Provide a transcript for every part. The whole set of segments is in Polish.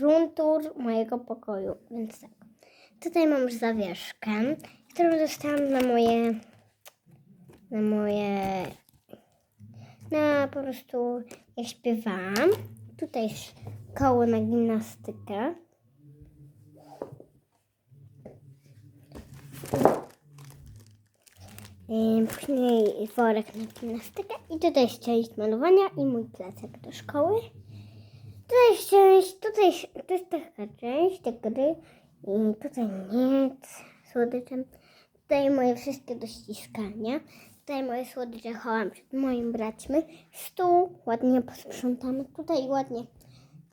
runtur mojego pokoju, więc tak. Tutaj mam już zawieszkę, którą dostałam na moje, na moje, na po prostu jak śpiewałam. Tutaj koło na gimnastykę. Ym, Później worek na gimnastykę i tutaj jest część malowania i mój plecak do szkoły. Tutaj jest część, tutaj jest, to jest taka część tej gry i tutaj nic słodyczem. Tutaj moje wszystkie do ściskania. Tutaj moje słodycze chowam przed moim braćmi. Stół ładnie posprzątamy. Tutaj ładnie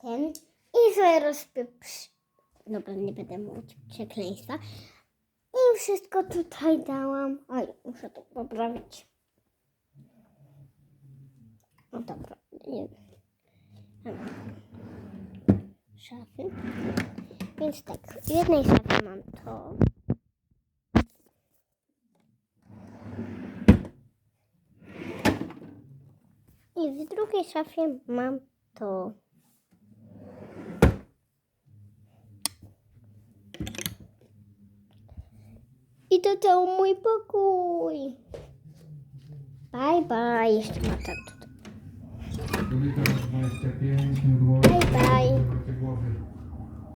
ten. I sobie rozpieprz... Dobra, nie będę mówić przekleństwa. I wszystko tutaj dałam. Oj, muszę to poprawić. No dobra. Nie. Szafy. Więc tak, w jednej szafie mam to. I w drugiej szafie mam to. I to cały mój pokój. Bye bye. Jeszcze ma tak tutaj. Drugi to 25 mgłowy. Bye, bye. głowy.